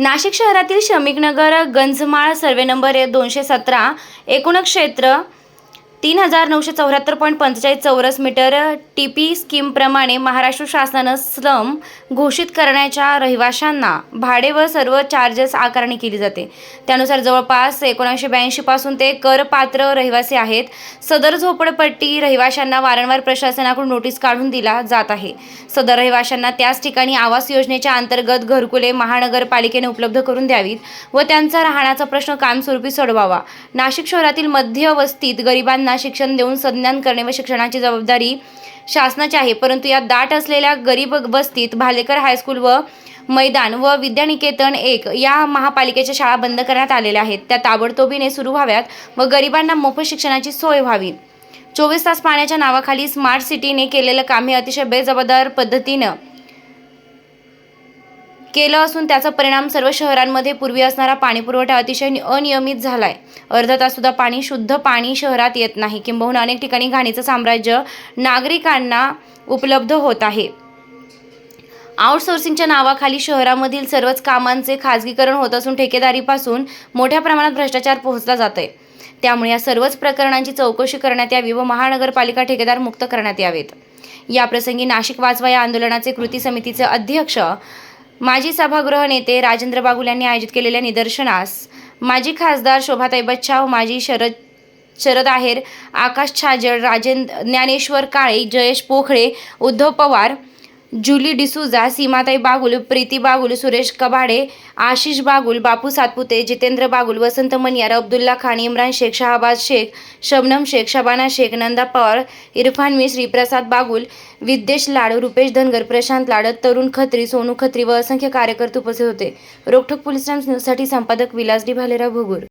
नाशिक शहरातील श्रमिकनगर गंजमाळ survey number दोनशे सतरा एकूण क्षेत्र तीन हजार नऊशे चौऱ्याहत्तर पॉईंट पंचेचाळीस चौरस मीटर टी पी स्कीमप्रमाणे महाराष्ट्र शासनानं स्लम घोषित करण्याच्या रहिवाशांना भाडे व सर्व चार्जेस आकारणी केली जाते. त्यानुसार जवळपास एकोणीसशे ब्याऐंशीपासून ते करपात्र रहिवासी आहेत. सदर झोपडपट्टी रहिवाशांना वारंवार प्रशासनाकडून नोटीस काढून दिला जात आहे. सदर रहिवाशांना त्याच ठिकाणी आवास योजनेच्या अंतर्गत घरकुले महानगरपालिकेने उपलब्ध करून द्यावीत व त्यांचा राहण्याचा प्रश्न कायमस्वरूपी सोडवावा. नाशिक शहरातील मध्य वस्तीत गरिबांना शिक्षण देऊन संज्ञान करणे व शिक्षणाची जबाबदारी शासनाची आहे. परंतु या दाट असलेल्या गरीब वस्तीत भालेकर हायस्कूल व मैदान व विद्यानिकेतन एक या महापालिकेच्या शाळा बंद करण्यात आलेल्या आहेत. त्या ताबडतोबीने सुरू व्हाव्यात व गरिबांना मोफत शिक्षणाची सोय व्हावी. चोवीस तास पाण्याच्या नावाखाली स्मार्ट सिटीने केलेलं काम हे अतिशय बेजबाबदार पद्धतीनं केलं असून त्याचा परिणाम सर्व शहरांमध्ये पूर्वी असणारा पाणीपुरवठा अतिशय अनियमित अनियमित आहे अर्धा ताससुद्धा पाणी शुद्ध पाणी शहरात येत नाही. किंबहुना अनेक ठिकाणी घाणीचं साम्राज्य नागरिकांना उपलब्ध होत आहे. आउटसोर्सिंगच्या नावाखाली शहरामधील सर्वच कामांचे खाजगीकरण होत असून ठेकेदारीपासून मोठ्या प्रमाणात भ्रष्टाचार पोहोचला जात आहे त्यामुळे या सर्वच प्रकरणांची चौकशी करण्यात यावी व महानगरपालिका ठेकेदार मुक्त करण्यात यावेत. याप्रसंगी नाशिक वाचवा या आंदोलनाचे कृती समितीचे अध्यक्ष माजी सभागृह नेते राजेंद्र बागुल यांनी आयोजित केलेल्या निदर्शनास माजी खासदार शोभाताई बच्छाव माजी शरद शरद आहेर आकाश छाजड राजेंद्र ज्ञानेश्वर काळे जयेश पोखळे उद्धव पवार जुली डिसूजा सीमाताई बागुल प्रीती बागुल सुरेश कबाडे आशिष बागुल बापू सातपुते जितेंद्र बागुल वसंत मनियार अब्दुल्ला खान इम्रान शेख शहाबाद शेख शबनम शेख शबाना शेख नंदा पवार इरफान मिश्री प्रसाद बागुल विद्येश लाड रुपेश धनगर प्रशांत लाड तरुण खत्री सोनू खत्री व असंख्य कार्यकर्ते उपस्थित होते. रोखोक पोलीस टाइम्स न्यूजसाठी संपादक विलास डी भालेराव भोगूर.